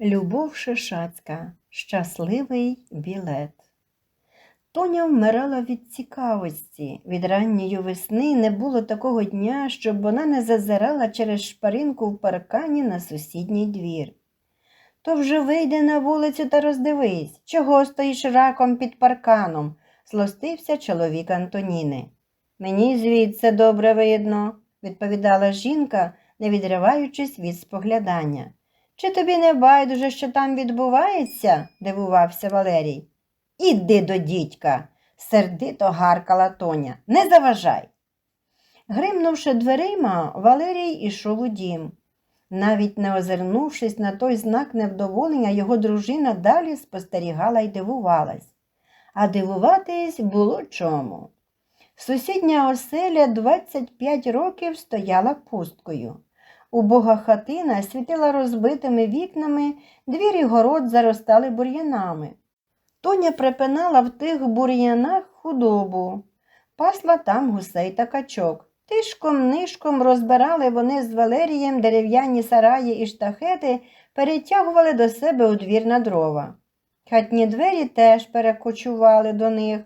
Любов Шишацька. Щасливий білет. Тоня вмирала від цікавості. Від ранньої весни не було такого дня, щоб вона не зазирала через шпаринку в паркані на сусідній двір. То вже вийди на вулицю та роздивись, чого стоїш раком під парканом, злостився чоловік Антоніни. Мені звідси добре видно, відповідала жінка, не відриваючись від споглядання. Чи тобі не байдуже, що там відбувається? дивувався Валерій. Іди до дідька, сердито гаркала Тоня. Не заважай. Гримнувши дверима, Валерій ішов у дім. Навіть не озирнувшись на той знак невдоволення, його дружина далі спостерігала й дивувалась. А дивуватись було чому. Сусідня оселя 25 років стояла пусткою. Убога хатина світила розбитими вікнами, двір і город заростали бур'янами. Тоня припинала в тих бур'янах худобу, пасла там гусей та качок. Тишком нишком розбирали вони з Валерієм дерев'яні сараї і штахети, перетягували до себе у двір на дрова. Хатні двері теж перекочували до них.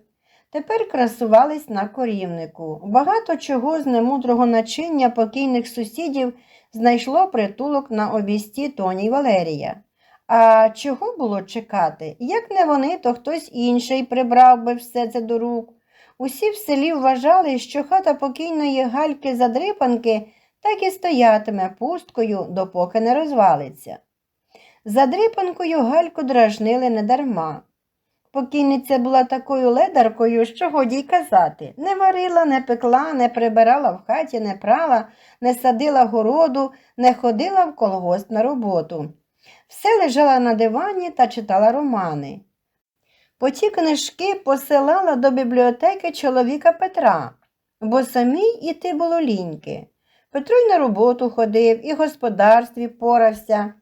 Тепер красувались на корівнику. Багато чого з немудрого начиння покійних сусідів знайшло притулок на обісті Тоні Валерія. А чого було чекати? Як не вони, то хтось інший прибрав би все це до рук. Усі в селі вважали, що хата покійної гальки задрипанки так і стоятиме пусткою, допоки не розвалиться. Задрипанкою гальку дражнили недарма. Покійниця була такою ледаркою, що годі й казати. Не варила, не пекла, не прибирала в хаті, не прала, не садила городу, не ходила в колгосп на роботу. Все лежала на дивані та читала романи. По ті книжки посилала до бібліотеки чоловіка Петра, бо самій іти було ліньки. Петро й на роботу ходив, і в господарстві порався.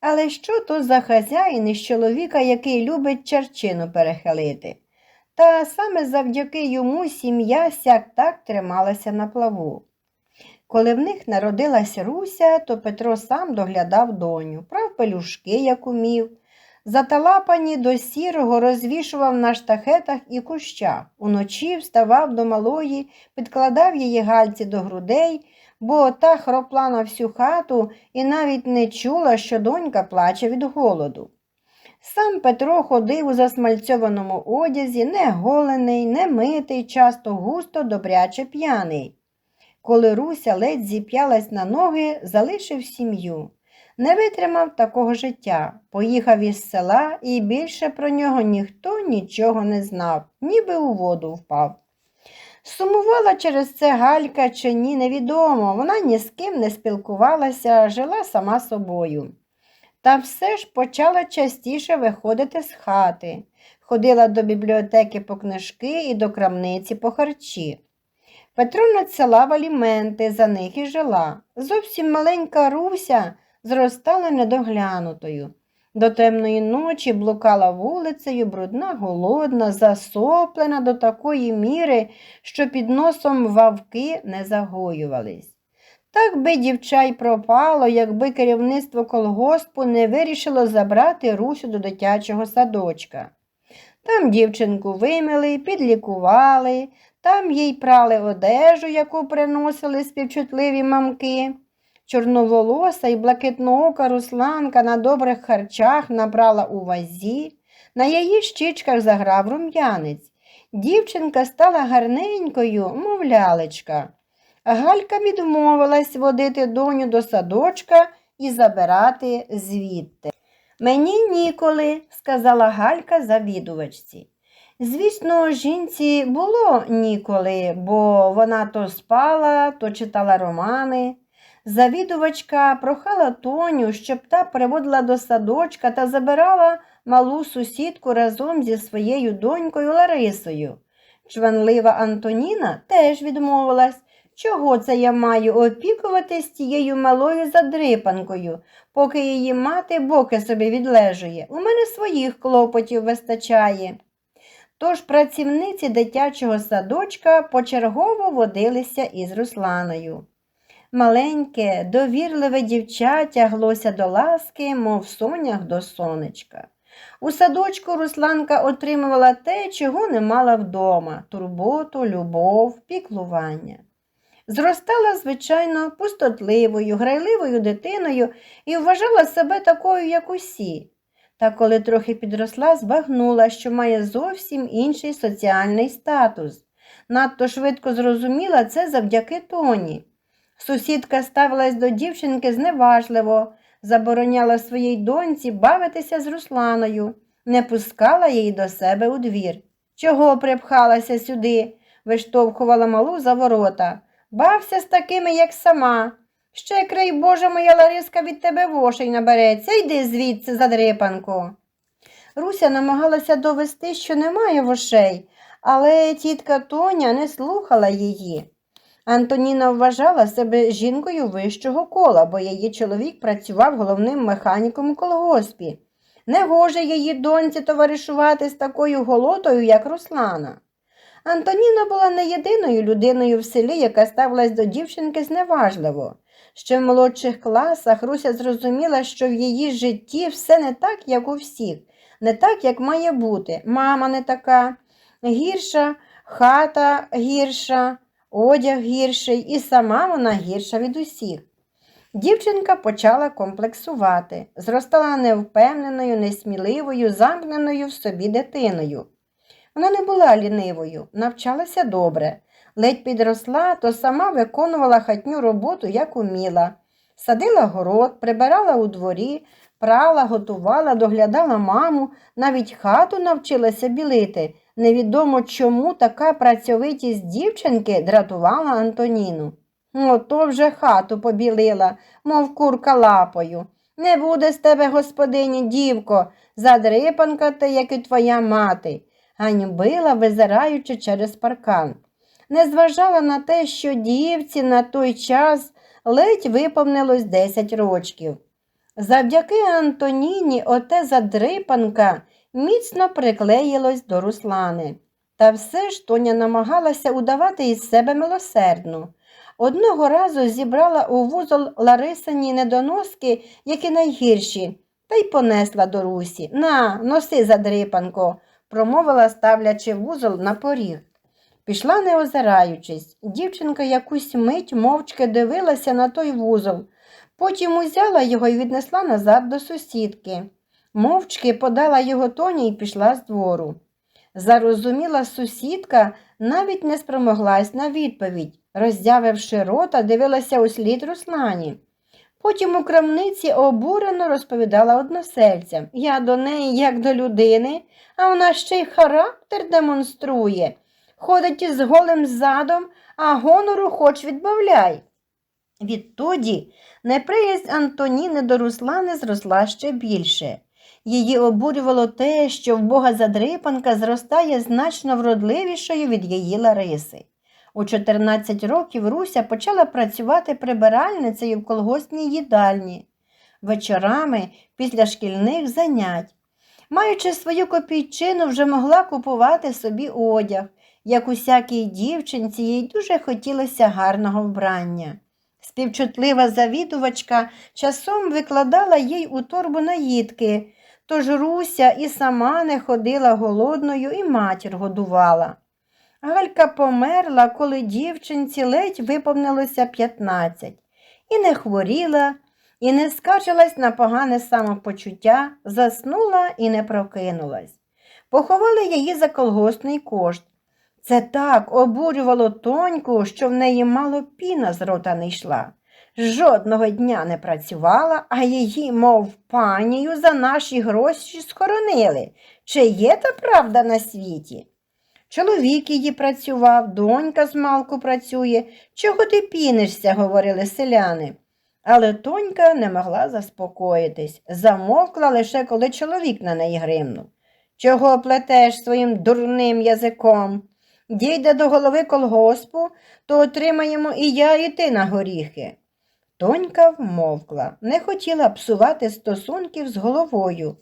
Але що то за хазяїн із чоловіка, який любить черчину перехилити? Та саме завдяки йому сім'я сяк так трималася на плаву. Коли в них народилась Руся, то Петро сам доглядав доню, прав пелюшки, як умів. Заталапані до сірого розвішував на штахетах і кущах. Уночі вставав до малої, підкладав її гальці до грудей, бо та хропла всю хату і навіть не чула, що донька плаче від голоду. Сам Петро ходив у засмальцьованому одязі, не голений, не митий, часто густо, добряче п'яний. Коли Руся ледь зіп'ялась на ноги, залишив сім'ю. Не витримав такого життя, поїхав із села і більше про нього ніхто нічого не знав, ніби у воду впав. Сумувала через це Галька чи ні, невідомо, вона ні з ким не спілкувалася, жила сама собою. Та все ж почала частіше виходити з хати, ходила до бібліотеки по книжки і до крамниці по харчі. Петро надсилав аліменти, за них і жила. Зовсім маленька Руся зростала недоглянутою. До темної ночі блукала вулицею, брудна, голодна, засоплена до такої міри, що під носом вавки не загоювались. Так би дівча й пропало, якби керівництво колгоспу не вирішило забрати Русю до дитячого садочка. Там дівчинку вимили, підлікували, там їй прали одежу, яку приносили співчутливі мамки. Чорноволоса і блакитноока Русланка на добрих харчах набрала у вазі, на її щічках заграв рум'янець. Дівчинка стала гарненькою, мов лялечка. Галька відмовилась водити доню до садочка і забирати звідти. Мені ніколи, сказала Галька завідувачці. Звісно, жінці було ніколи, бо вона то спала, то читала романи. Завідувачка прохала Тоню, щоб та приводила до садочка та забирала малу сусідку разом зі своєю донькою Ларисою. Чванлива Антоніна теж відмовилась. Чого це я маю опікуватись тією малою задрипанкою, поки її мати боки собі відлежує. У мене своїх клопотів вистачає. Тож працівниці дитячого садочка почергово водилися із Русланою. Маленьке, довірливе дівча тяглося до ласки, мов сонях до сонечка. У садочку Русланка отримувала те, чого не мала вдома турботу, любов, піклування. Зростала, звичайно, пустотливою, грайливою дитиною і вважала себе такою, як усі. Та коли трохи підросла, збагнула, що має зовсім інший соціальний статус. Надто швидко зрозуміла це завдяки Тоні. Сусідка ставилась до дівчинки зневажливо, забороняла своїй доньці бавитися з Русланою, не пускала її до себе у двір. Чого припхалася сюди? виштовхувала малу за ворота. Бався з такими, як сама. Ще, край Боже, моя Лариска від тебе вошей набереться, йди звідси, задрипанко. Руся намагалася довести, що немає вошей, але тітка Тоня не слухала її. Антоніна вважала себе жінкою вищого кола, бо її чоловік працював головним механіком у колгоспі. Не гоже її доньці товаришувати з такою голотою, як Руслана. Антоніна була не єдиною людиною в селі, яка ставилась до дівчинки зневажливо. Ще в молодших класах Руся зрозуміла, що в її житті все не так, як у всіх, не так, як має бути. Мама не така, гірша, хата гірша, одяг гірший, і сама вона гірша від усіх. Дівчинка почала комплексувати, зростала невпевненою, несміливою, замкненою в собі дитиною. Вона не була лінивою, навчалася добре. Ледь підросла, то сама виконувала хатню роботу, як уміла. Садила город, прибирала у дворі, прала, готувала, доглядала маму, навіть хату навчилася білити. Невідомо чому така працьовитість дівчинки дратувала Антоніну. Ото вже хату побілила, мов курка лапою. Не буде з тебе, господині, дівко, задрипанка ти, як і твоя мати, ганьбила, визираючи через паркан. Не зважала на те, що дівці на той час ледь виповнилось 10 рочків. Завдяки Антоніні оте задрипанка міцно приклеїлось до Руслани. Та все ж Тоня намагалася удавати із себе милосердну. Одного разу зібрала у вузол Ларисині недоноски, які найгірші, та й понесла до Русі. На, носи, задрипанко, промовила, ставлячи вузол на поріг. Пішла, не озираючись. Дівчинка якусь мить мовчки дивилася на той вузол. Потім узяла його і віднесла назад до сусідки. Мовчки подала його тоні і пішла з двору. Зарозуміла сусідка, навіть не спромоглась на відповідь. Роздявивши рота, дивилася у слід Руслані. Потім у крамниці обурено розповідала односельцям. Я до неї, як до людини, а вона ще й характер демонструє. Ходить із голим задом, а гонору хоч відбавляй. Відтоді неприязнь Антоніни до Руслани зросла ще більше. Її обурювало те, що в бога задрипанка зростає значно вродливішою від її Лариси. У 14 років Руся почала працювати прибиральницею в колгоспній їдальні, вечорами після шкільних занять. Маючи свою копійчину, вже могла купувати собі одяг. Як усякій дівчинці, їй дуже хотілося гарного вбрання. Співчутлива завідувачка часом викладала їй у торбу наїдки, тож Руся і сама не ходила голодною і матір годувала. Галька померла, коли дівчинці ледь виповнилося 15, і не хворіла, і не скаржилась на погане самопочуття, заснула і не прокинулась. Поховали її за колгоспний кошт. Це так обурювало тоньку, що в неї мало піна з рота не йшла. Жодного дня не працювала, а її, мов панію, за наші гроші схоронили. Чи є та правда на світі? Чоловік її працював, донька з малку працює. Чого ти пінишся, говорили селяни. Але тонька не могла заспокоїтись, замовкла лише коли чоловік на неї гримнув. Чого плетеш своїм дурним язиком? Дійде до голови колгоспу, то отримаємо і я, і ти на горіхи. Тонька вмовкла, не хотіла псувати стосунків з головою.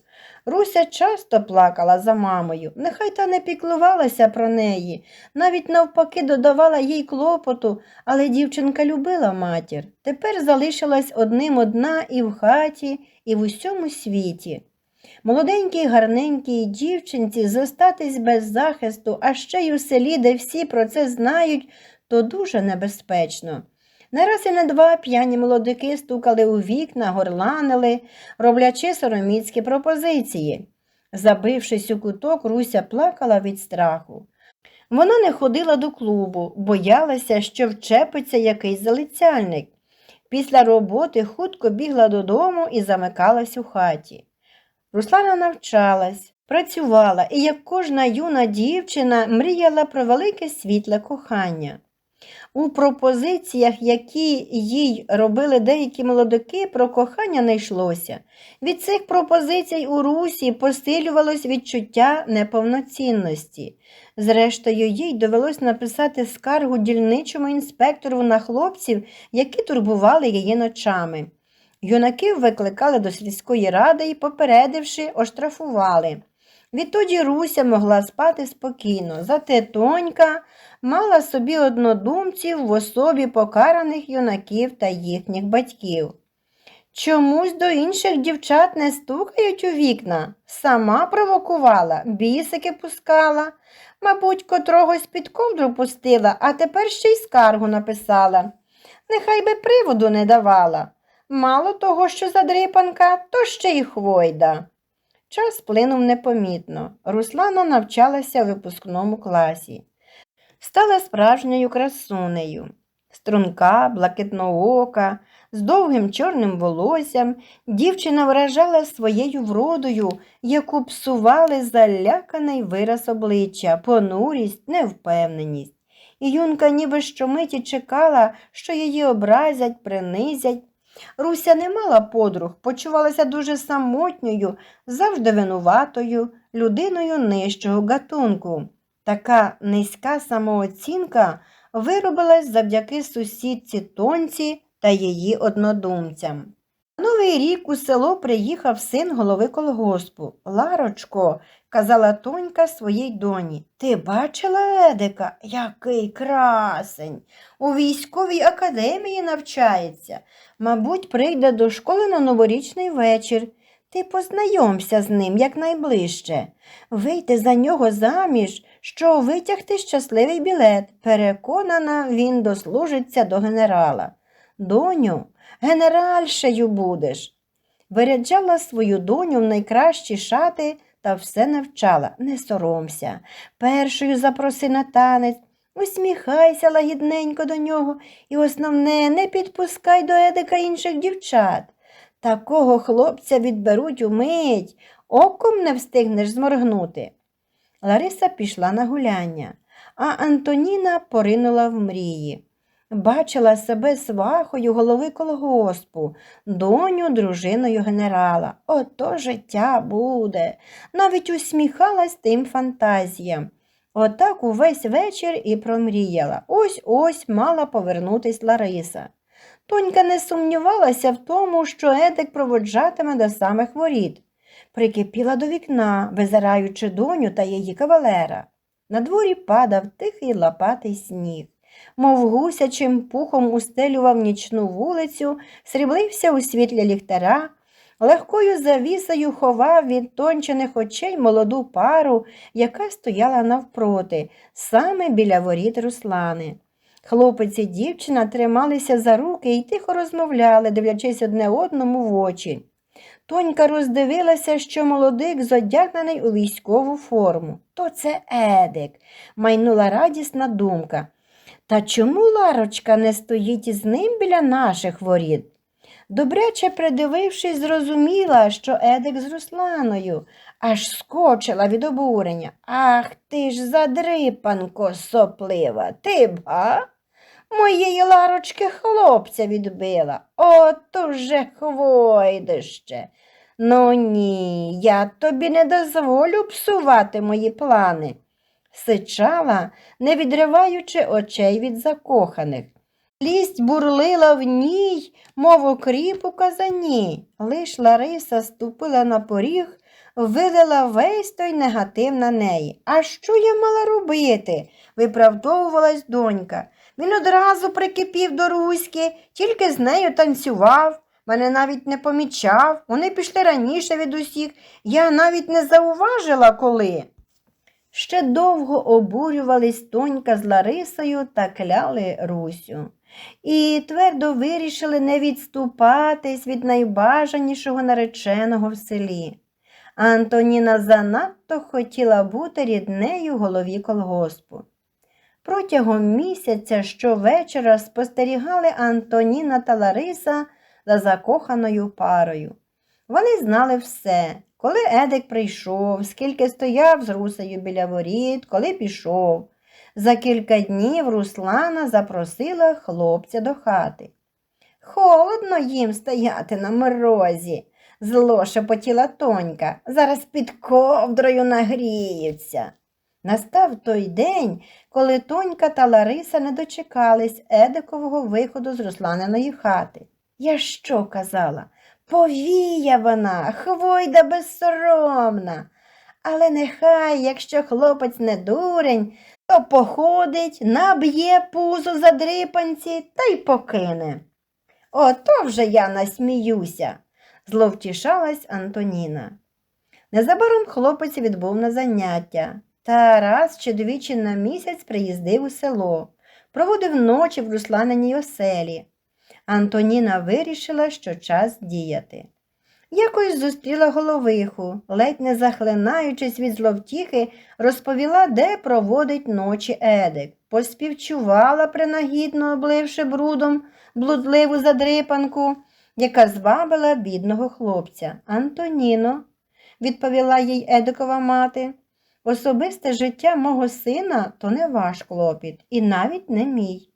Руся часто плакала за мамою, нехай та не піклувалася про неї, навіть навпаки додавала їй клопоту, але дівчинка любила матір. Тепер залишилась одним одна і в хаті, і в усьому світі. Молоденькій гарненькій дівчинці зостатись без захисту, а ще й у селі, де всі про це знають, то дуже небезпечно. Не раз і не два п'яні молодики стукали у вікна, горланили, роблячи сороміцькі пропозиції. Забившись у куток, Руся плакала від страху. Вона не ходила до клубу, боялася, що вчепиться якийсь залицяльник. Після роботи хутко бігла додому і замикалась у хаті. Руслана навчалась, працювала і, як кожна юна дівчина, мріяла про велике світле кохання. У пропозиціях, які їй робили деякі молодики, про кохання не йшлося. Від цих пропозицій у Русі посилювалось відчуття неповноцінності. Зрештою, їй довелось написати скаргу дільничому інспектору на хлопців, які турбували її ночами. Юнаків викликали до сільської ради і, попередивши, оштрафували. Відтоді Руся могла спати спокійно, зате тонька мала собі однодумців в особі покараних юнаків та їхніх батьків. Чомусь до інших дівчат не стукають у вікна, сама провокувала, бісики пускала, мабуть, котрогось під ковдру пустила, а тепер ще й скаргу написала. Нехай би приводу не давала. Мало того, що задрипанка, то ще й хвойда. Час плинув непомітно. Руслана навчалася в випускному класі. Стала справжньою красунею. Струнка, блакитноока, з довгим чорним волоссям, дівчина вражала своєю вродою, яку псували заляканий вираз обличчя, понурість, невпевненість. І юнка ніби щомиті чекала, що її образять, принизять. Руся не мала подруг, почувалася дуже самотньою, завжди винуватою, людиною нижчого гатунку. Така низька самооцінка виробилась завдяки сусідці тонці та її однодумцям. Новий рік у село приїхав син голови колгоспу. Ларочко, казала тонька своїй доні, ти бачила Едика, який красень. У військовій академії навчається. Мабуть, прийде до школи на новорічний вечір. Ти познайомся з ним якнайближче. Вийти за нього заміж, що витягти щасливий білет. Переконана, він дослужиться до генерала. Доню, генеральшею будеш. Виряджала свою доню в найкращі шати та все навчала. Не соромся. Першою запроси на танець, усміхайся лагідненько до нього і основне, не підпускай до Едика інших дівчат. Такого хлопця відберуть умить, оком не встигнеш зморгнути. Лариса пішла на гуляння, а Антоніна поринула в мрії. Бачила себе свахою голови колгоспу, доню дружиною генерала. Ото життя буде. Навіть усміхалась тим фантазіям. Отак увесь вечір і промріяла. Ось ось мала повернутись Лариса. Тонька не сумнівалася в тому, що Едик проводжатиме до самих воріт. Прикипіла до вікна, визираючи доню та її кавалера. На дворі падав тихий лопатий сніг. Мов гусячим пухом устелював нічну вулицю, сріблився у світлі ліхтара, легкою завісою ховав від тончених очей молоду пару, яка стояла навпроти, саме біля воріт Руслани. Хлопець і дівчина трималися за руки і тихо розмовляли, дивлячись одне одному в очі. Тонька роздивилася, що молодик зодягнений у військову форму. То це Едик, майнула радісна думка. Та чому Ларочка не стоїть із ним біля наших воріт? Добряче придивившись, зрозуміла, що Едик з Русланою, аж скочила від обурення. Ах ти ж задрипанко соплива, ти б, а? Моєї Ларочки хлопця відбила. От уже хвойдище. Ну ні, я тобі не дозволю псувати мої плани. Сичала, не відриваючи очей від закоханих. Лість бурлила в ній, мов окріп у казані. Лиш Лариса ступила на поріг, вилила весь той негатив на неї. А що я мала робити? виправдовувалась донька. Він одразу прикипів до Руськи, тільки з нею танцював. Мене навіть не помічав, вони пішли раніше від усіх, я навіть не зауважила коли. Ще довго обурювались Тонька з Ларисою та кляли Русю. І твердо вирішили не відступатись від найбажанішого нареченого в селі. Антоніна занадто хотіла бути ріднею голові колгоспу. Протягом місяця щовечора спостерігали Антоніна та Лариса за закоханою парою. Вони знали все, коли Едик прийшов, скільки стояв з Русею біля воріт, коли пішов. За кілька днів Руслана запросила хлопця до хати. Холодно їм стояти на морозі, зло шепотіла тонька, зараз під ковдрою нагріються. Настав той день, коли Тонька та Лариса не дочекались Едикового виходу з Русланиної хати. Я що казала? Повія вона, хвойда безсоромна. Але нехай, якщо хлопець не дурень, то походить, наб'є пузо за дрипанці та й покине. Ото вже я насміюся, зловтішалась Антоніна. Незабаром хлопець відбув на заняття та раз чи двічі на місяць приїздив у село, проводив ночі в Русланиній оселі. Антоніна вирішила, що час діяти. Якось зустріла головиху, ледь не захлинаючись від зловтіхи, розповіла, де проводить ночі Едик, поспівчувала, принагідно обливши брудом блудливу задрипанку, яка звабила бідного хлопця. Антоніно, відповіла їй Едикова мати, особисте життя мого сина то не ваш клопіт, і навіть не мій.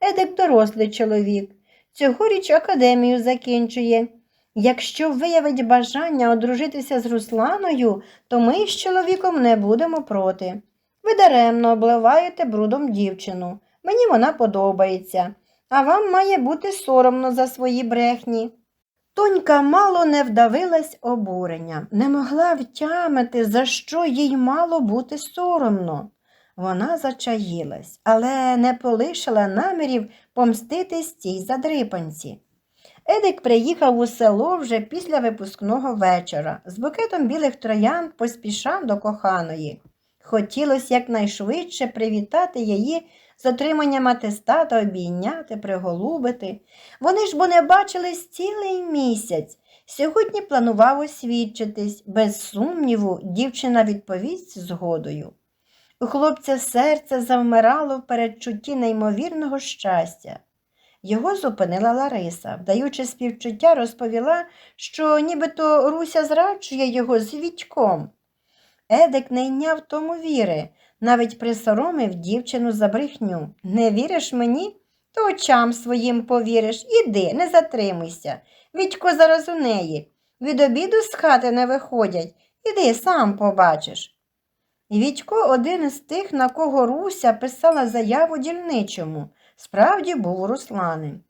Едик дорослий чоловік. Цьогоріч академію закінчує. Якщо виявить бажання одружитися з Русланою, то ми з чоловіком не будемо проти. Ви даремно обливаєте брудом дівчину. Мені вона подобається, а вам має бути соромно за свої брехні. Тонька мало не вдавилась обурення, не могла втямити, за що їй мало бути соромно. Вона зачаїлась, але не полишила намірів помститись цій задрипанці. Едик приїхав у село вже після випускного вечора. З букетом білих троянд поспішав до коханої. Хотілося якнайшвидше привітати її з отриманням атестата, обійняти, приголубити. Вони ж бо не бачились цілий місяць. Сьогодні планував освідчитись. Без сумніву, дівчина відповість згодою. У хлопця серце завмирало в передчутті неймовірного щастя. Його зупинила Лариса, вдаючи співчуття, розповіла, що нібито Руся зраджує його з Вітьком. Едик не йняв тому віри, навіть присоромив дівчину за брехню. Не віриш мені? То очам своїм повіриш. Іди, не затримуйся. Вітько зараз у неї. Від обіду з хати не виходять. Іди сам побачиш. Вітько один із тих, на кого Руся писала заяву дільничому, справді був Русланим.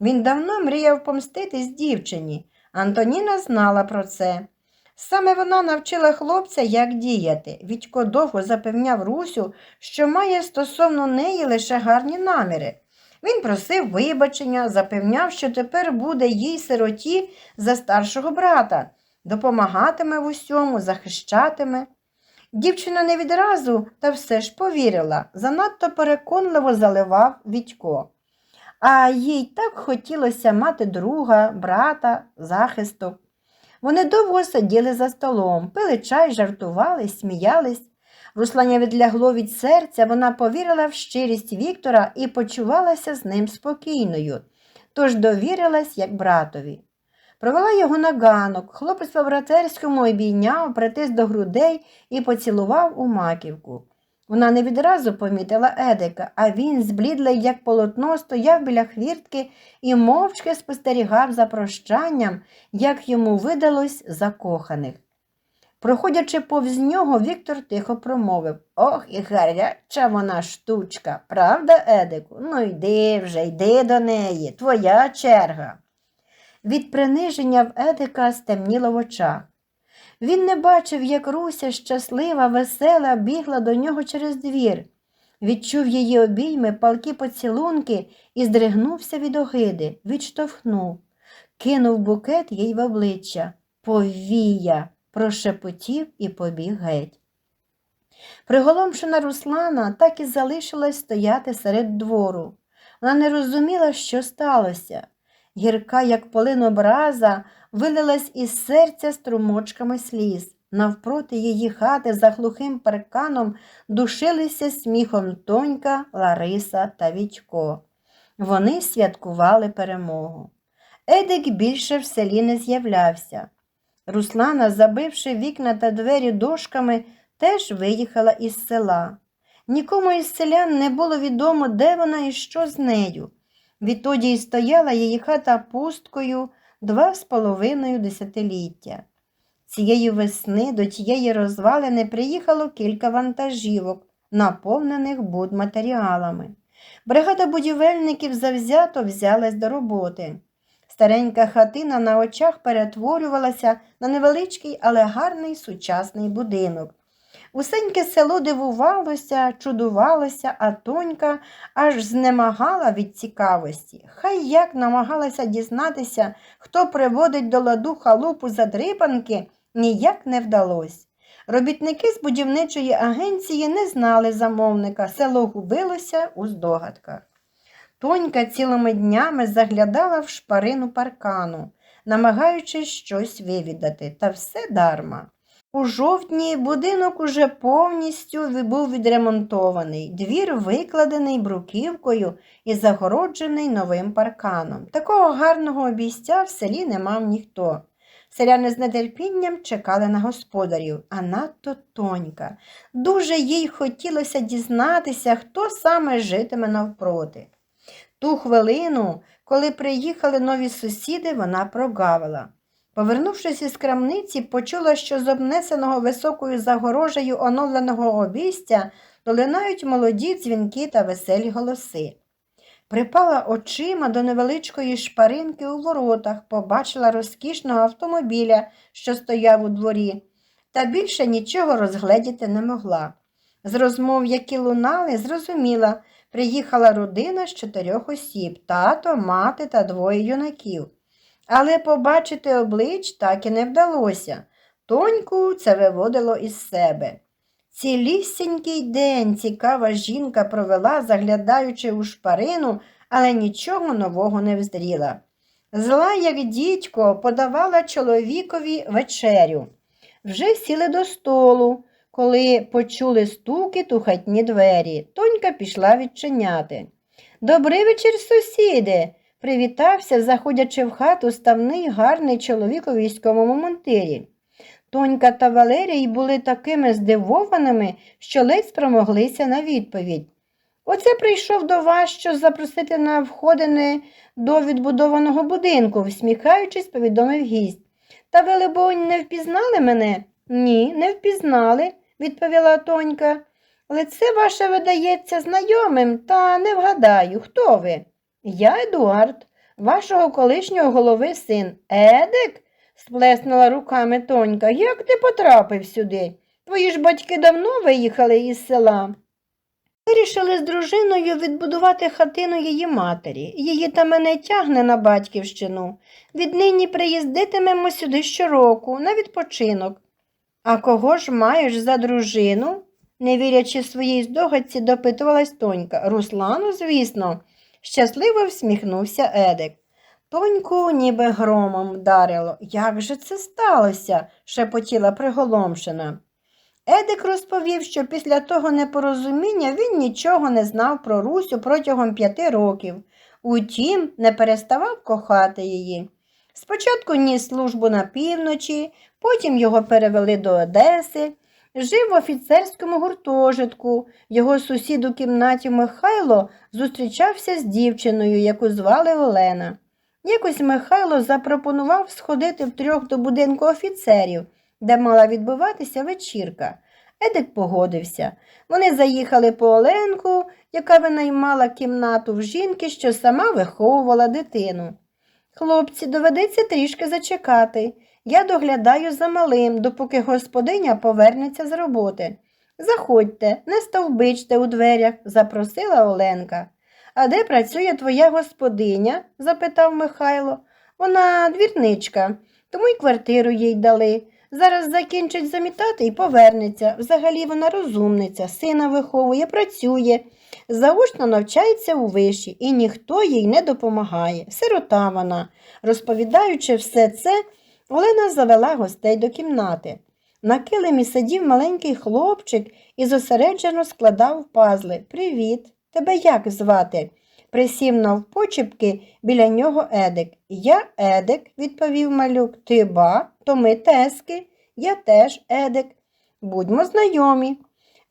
Він давно мріяв помститись дівчині. Антоніна знала про це. Саме вона навчила хлопця, як діяти. Вітько довго запевняв Русю, що має стосовно неї лише гарні наміри. Він просив вибачення, запевняв, що тепер буде їй сироті за старшого брата, допомагатиме в усьому, захищатиме. Дівчина не відразу, та все ж повірила, занадто переконливо заливав Вітько. А їй так хотілося мати друга, брата, захисток. Вони довго сиділи за столом, пили чай, жартували, сміялись. Русланя відлягло від серця, вона повірила в щирість Віктора і почувалася з ним спокійною, тож довірилась як братові. Провела його на ганок, хлопець по братерському обійняв, притис до грудей і поцілував у маківку. Вона не відразу помітила Едика, а він, зблідлий, як полотно, стояв біля хвіртки і мовчки спостерігав за прощанням, як йому видалось закоханих. Проходячи повз нього, Віктор тихо промовив Ох, і гаряча вона штучка, правда, Едику? Ну йди вже, йди до неї, твоя черга. Від приниження в Едика стемніло в очах. Він не бачив, як Руся, щаслива, весела, бігла до нього через двір. Відчув її обійми, палки поцілунки і здригнувся від огиди, відштовхнув, кинув букет їй в обличчя. Повія, прошепотів і побіг геть. Приголомшена Руслана так і залишилась стояти серед двору. Вона не розуміла, що сталося. Гірка, як полин образа, вилилась із серця струмочками сліз. Навпроти її хати за глухим парканом душилися сміхом Тонька, Лариса та Вітько. Вони святкували перемогу. Едик більше в селі не з'являвся. Руслана, забивши вікна та двері дошками, теж виїхала із села. Нікому із селян не було відомо, де вона і що з нею. Відтоді й стояла її хата пусткою два з половиною десятиліття. Цієї весни до тієї розвалини приїхало кілька вантажівок, наповнених будматеріалами. Бригада будівельників завзято взялась до роботи. Старенька хатина на очах перетворювалася на невеличкий, але гарний сучасний будинок. Усеньке село дивувалося, чудувалося, а тонька аж знемагала від цікавості. Хай як намагалася дізнатися, хто приводить до ладу халупу задрипанки, ніяк не вдалося. Робітники з будівничої агенції не знали замовника, село губилося у здогадках. Тонька цілими днями заглядала в шпарину паркану, намагаючись щось вивідати, та все дарма. У жовтні будинок уже повністю був відремонтований, двір викладений бруківкою і загороджений новим парканом. Такого гарного обійстя в селі не мав ніхто. Селяни з нетерпінням чекали на господарів, а надто тонька. Дуже їй хотілося дізнатися, хто саме житиме навпроти. Ту хвилину, коли приїхали нові сусіди, вона прогавила. Повернувшись із крамниці, почула, що з обнесеного високою загорожею оновленого обійстя долинають молоді дзвінки та веселі голоси. Припала очима до невеличкої шпаринки у воротах, побачила розкішного автомобіля, що стояв у дворі, та більше нічого розгледіти не могла. З розмов, які лунали, зрозуміла, приїхала родина з чотирьох осіб тато, мати та двоє юнаків. Але побачити облич так і не вдалося. Тоньку це виводило із себе. Цілісінький день цікава жінка провела, заглядаючи у шпарину, але нічого нового не вздріла. Зла, як дідько, подавала чоловікові вечерю. Вже сіли до столу, коли почули стукіт у хатні двері. Тонька пішла відчиняти. Добрий вечір, сусіди, привітався, заходячи в хату ставний гарний чоловік у військовому монтирі. Тонька та Валерій були такими здивованими, що ледь спромоглися на відповідь. Оце прийшов до вас, щоб запросити на входини до відбудованого будинку, всміхаючись, повідомив гість. Та ви, либонь, не впізнали мене? Ні, не впізнали, відповіла тонька. Лице ваше видається знайомим, та не вгадаю, хто ви? Я Едуард, вашого колишнього голови син. Едик? сплеснула руками тонька. Як ти потрапив сюди? Твої ж батьки давно виїхали із села. Вирішили з дружиною відбудувати хатину її матері. Її та мене тягне на батьківщину. Віднині приїздитимемо сюди щороку, на відпочинок. А кого ж маєш за дружину? не вірячи своїй здогадці, допитувалась тонька. Руслану, звісно, щасливо всміхнувся Едик. Тоньку ніби громом вдарило. Як же це сталося? шепотіла приголомшена. Едик розповів, що після того непорозуміння він нічого не знав про Русю протягом п'яти років. Утім, не переставав кохати її. Спочатку ніс службу на півночі, потім його перевели до Одеси, жив в офіцерському гуртожитку. Його сусід у кімнаті Михайло зустрічався з дівчиною, яку звали Олена. Якось Михайло запропонував сходити втрьох до будинку офіцерів, де мала відбуватися вечірка. Едик погодився. Вони заїхали по Оленку, яка винаймала кімнату в жінки, що сама виховувала дитину. Хлопці, доведеться трішки зачекати. Я доглядаю за малим, допоки господиня повернеться з роботи. Заходьте, не стовбичте у дверях, запросила Оленка. А де працює твоя господиня? запитав Михайло. Вона двірничка, тому й квартиру їй дали. Зараз закінчить замітати і повернеться. Взагалі вона розумниця, сина виховує, працює, заочно навчається у виші, і ніхто їй не допомагає. Сирота вона. Розповідаючи все це, Олена завела гостей до кімнати. На килимі сидів маленький хлопчик і зосереджено складав пазли. Привіт, тебе як звати? Присів навпочіпки біля нього Едик. Я Едик, відповів малюк. Ти ба, то ми тески, я теж Едик. Будьмо знайомі.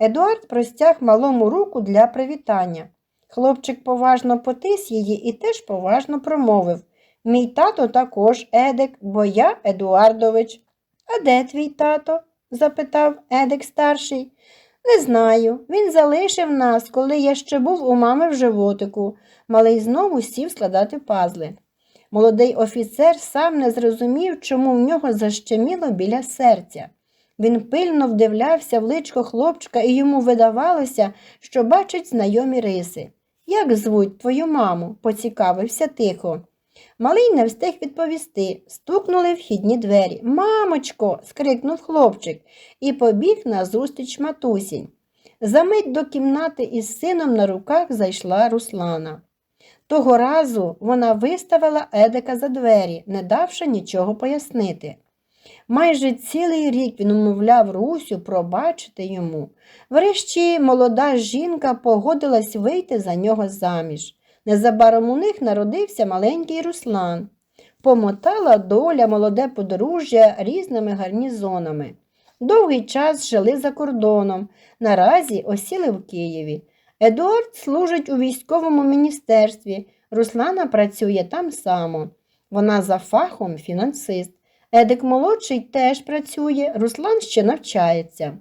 Едуард простяг малому руку для привітання. Хлопчик поважно потис її і теж поважно промовив. Мій тато також Едик, бо я Едуардович. А де твій тато? запитав Едик старший. Не знаю. Він залишив нас, коли я ще був у мами в животику. Малий знову сів складати пазли. Молодий офіцер сам не зрозумів, чому в нього защеміло біля серця. Він пильно вдивлявся в личко хлопчика і йому видавалося, що бачить знайомі риси. Як звуть твою маму? поцікавився тихо. Малий не встиг відповісти. Стукнули вхідні двері. Мамочко. скрикнув хлопчик і побіг назустріч матусі. Замить до кімнати із сином на руках зайшла Руслана. Того разу вона виставила Едика за двері, не давши нічого пояснити. Майже цілий рік він умовляв Русю пробачити йому. Врешті молода жінка погодилась вийти за нього заміж. Незабаром у них народився маленький Руслан. Помотала доля молоде подружжя різними гарнізонами. Довгий час жили за кордоном, наразі осіли в Києві. Едуард служить у військовому міністерстві, Руслана працює там само. Вона за фахом фінансист. Едик молодший теж працює, Руслан ще навчається.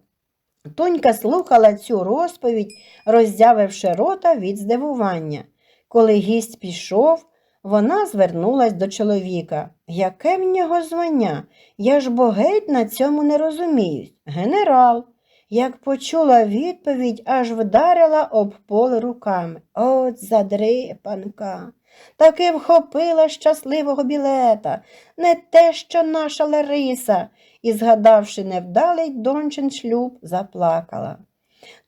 Тонька слухала цю розповідь, роззявивши рота від здивування. Коли гість пішов, вона звернулась до чоловіка. Яке в нього звання? Я ж бо геть на цьому не розуміюсь. Генерал. Як почула відповідь, аж вдарила об поле руками. От задрипанка. Таки вхопила щасливого білета, не те, що наша Лариса, і, згадавши невдалий дончин шлюб, заплакала.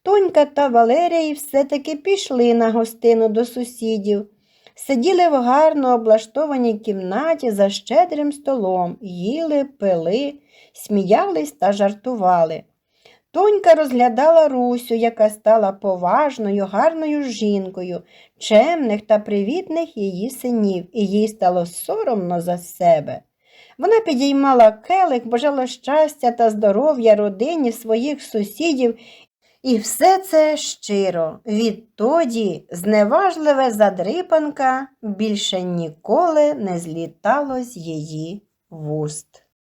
Тонька та Валерій все-таки пішли на гостину до сусідів. Сиділи в гарно облаштованій кімнаті за щедрим столом, їли, пили, сміялись та жартували. Тонька розглядала Русю, яка стала поважною, гарною жінкою, чемних та привітних її синів, і їй стало соромно за себе. Вона підіймала келих, бажала щастя та здоров'я родині своїх сусідів, і все це щиро. Відтоді зневажливе задрипанка більше ніколи не злітало з її вуст.